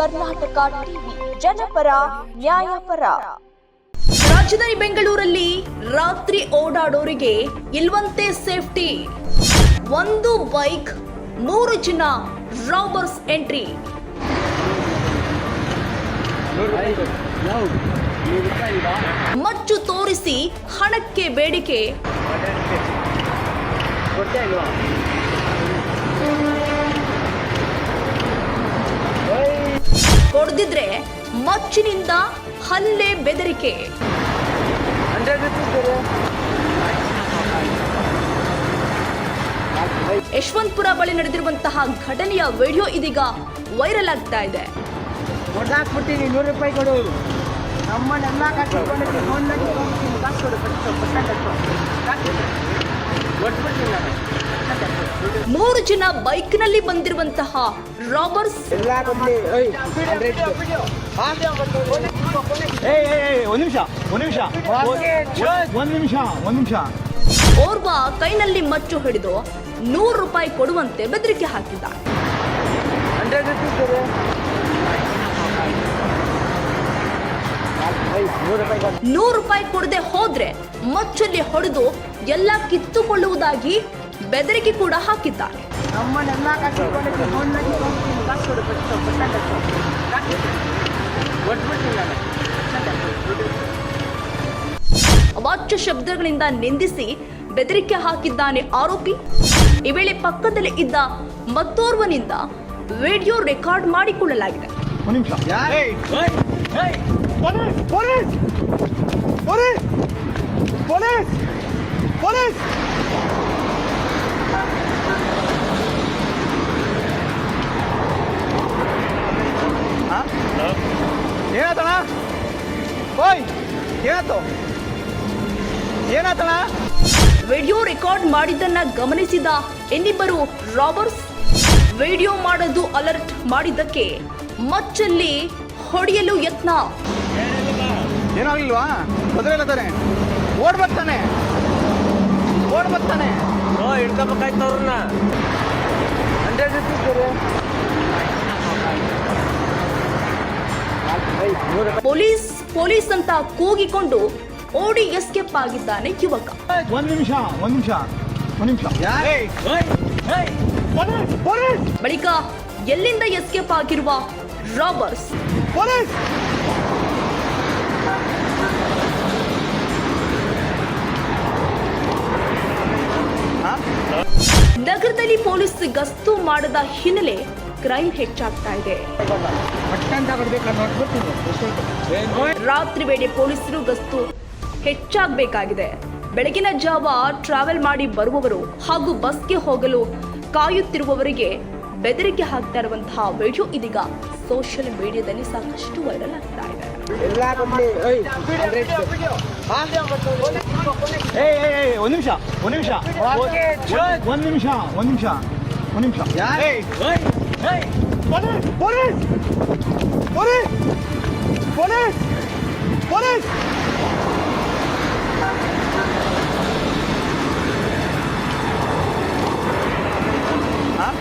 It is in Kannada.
ಕರ್ನಾಟಕ ಟಿವಿ, ಜನಪರ, ನ್ಯಾಯಪರ. ರಾಜಧಾನಿ ಬೆಂಗಳೂರಲ್ಲಿ ರಾತ್ರಿ ಓಡಾಡೋರಿಗೆ ಇಲ್ವಂತೆ ಸೇಫ್ಟಿ. ಒಂದು ಬೈಕ್ ಮೂರು ಜನ ರಾಬರ್ಸ್ ಎಂಟ್ರಿ ಮಚ್ಚು ತೋರಿಸಿ ಹಣಕ್ಕೆ ಬೇಡಿಕೆ. ಕೊಡ್ದಿದ್ರೆ ಮಚ್ಚಿನಿಂದ ಹಲ್ಲೆ ಬೆದರಿಕೆ. ಯಶವಂತಪುರ ಬಳಿ ನಡೆದಿರುವಂತಹ ಘಟನೆಯ ವಿಡಿಯೋ ಇದೀಗ ವೈರಲ್ ಆಗ್ತಾ ಇದೆ. ಹೊಡೆದಾಕ್ಬಿಟ್ಟಿನಿ ನೂರು ರೂಪಾಯಿ ಕೊಡು. ನಮ್ಮನ್ನೆಲ್ಲ ಕಾಸು ಕೊಡು ಕಟ್ಟು ಕಟ್ಟು ಕೊಟ್ಬಿಡ್ತೀನಿ ನಾನು. ಮೂರು ಜನ ಬೈಕ್ನಲ್ಲಿ ಬಂದಿರುವಂತಹ ರಾಬರ್ಸ್ ನಿಮಿಷ ಒಂದ್ ನಿಮಿಷ. ಒಂದ್ ನಿಮಿಷ ಒಂದ್ ನಿಮಿಷ. ಓರ್ವ ಕೈನಲ್ಲಿ ಮಚ್ಚು ಹಿಡಿದು ನೂರು ರೂಪಾಯಿ ಕೊಡುವಂತೆ ಬೆದರಿಕೆ ಹಾಕಿದ್ದ ನೂರು ರೂಪಾಯಿ ಕೊಡದೆ ಹೋದ್ರೆ ಮಚ್ಚಲ್ಲಿ ಹೊಡೆದು ಎಲ್ಲ ಕಿತ್ತುಕೊಳ್ಳುವುದಾಗಿ ಬೆದರಿಕೆ ಕೂಡ ಹಾಕಿದ್ದಾರೆ. ಅವಾಚ್ಯ ಶಬ್ದಗಳಿಂದ ನಿಂದಿಸಿ ಬೆದರಿಕೆ ಹಾಕಿದ್ದಾನೆ ಆರೋಪಿ. ಈ ವೇಳೆ ಪಕ್ಕದಲ್ಲಿ ಇದ್ದ ಮತ್ತೋರ್ವನಿಂದ ವಿಡಿಯೋ ರೆಕಾರ್ಡ್ ಮಾಡಿಕೊಳ್ಳಲಾಗಿದೆ. ಒಂದ್ ನಿಮಿಷ. ಏಯ್ ಏಯ್ police police police police police. ಏನಾಯ್ತು? ಏನಾತಣ ವಿಡಿಯೋ ರೆಕಾರ್ಡ್ ಮಾಡಿದ್ದನ್ನ ಗಮನಿಸಿದ ಇನ್ನಿಬ್ಬರು ರಾಬರ್ಸ್ ವಿಡಿಯೋ ಮಾಡಲು ಅಲರ್ಟ್ ಮಾಡಿದ್ದಕ್ಕೆ ಮಚ್ಚಲ್ಲಿ ಹೊಡೆಯಲು ಯತ್ನ. ಏನಾಗ್ಲಿಲ್ವಾ? ತೊಂದರೆ ಇಲ್ಲ ತಾನೆ. ಓಡ್ ಬರ್ತಾನೆ ಓಡ್ ಬರ್ತಾನೆ ಹಿಡ್ಕೋಬೇಕಾಯ್ತು ಅವ್ರನ್ನ. ಹಂಡ್ರೆಡ್ ರುಪೀಸ್ ಕೊಡು. ಏಯ್ ನೂರು ರೂಪಾಯಿ ಪೊಲೀಸ್ ಪೊಲೀಸ್ ಅಂತ ಕೂಗಿಕೊಂಡು ಓಡಿ ಎಸ್ಕೇಪ್ ಆಗಿದ್ದಾನೆ ಯುವಕ. ಒಂದ್ ನಿಮಿಷ ಒಂದ್ ನಿಮಿಷ ಒಂದ್ ನಿಮಿಷ. ಬಳಿಕ ಎಲ್ಲಿಂದ ಎಸ್ಕೇಪ್ ಆಗಿರುವ ರಾಬರ್ಸ್? ನಗರದಲ್ಲಿ ಪೊಲೀಸ್ ಗಸ್ತು ಮಾಡದ ಹಿನ್ನೆಲೆ ಕ್ರೈಮ್ ಹೆಚ್ಚಾಗ್ತಾ ಇದೆ. ರಾತ್ರಿ ವೇಳೆ ಪೊಲೀಸರು ಗಸ್ತು ಹೆಚ್ಚಾಗಬೇಕಾಗಿದೆ. ಬೆಳಗಿನ ಜಾವ ಟ್ರಾವೆಲ್ ಮಾಡಿ ಬರುವವರು ಹಾಗೂ ಬಸ್ಗೆ ಹೋಗಲು ಕಾಯುತ್ತಿರುವವರಿಗೆ ಬೆದರಿಕೆ ಹಾಕ್ತಾ ಇರುವಂತಹ ವಿಡಿಯೋ ಇದೀಗ ಸೋಷಿಯಲ್ ಮೀಡಿಯಾದಲ್ಲಿ ಸಾಕಷ್ಟು ವೈರಲ್ ಆಗ್ತಾ ಇದೆ. ಒಂದ್ ನಿಮಿಷ ಒಂದ್ ನಿಮಿಷ. ಒಂದ್ ನಿಮಿಷ ಒಂದ್ ನಿಮಿಷ. Von dem Platz. Ja. Hey, hey, hey. Boris, Boris! Boris! Boris! Boris!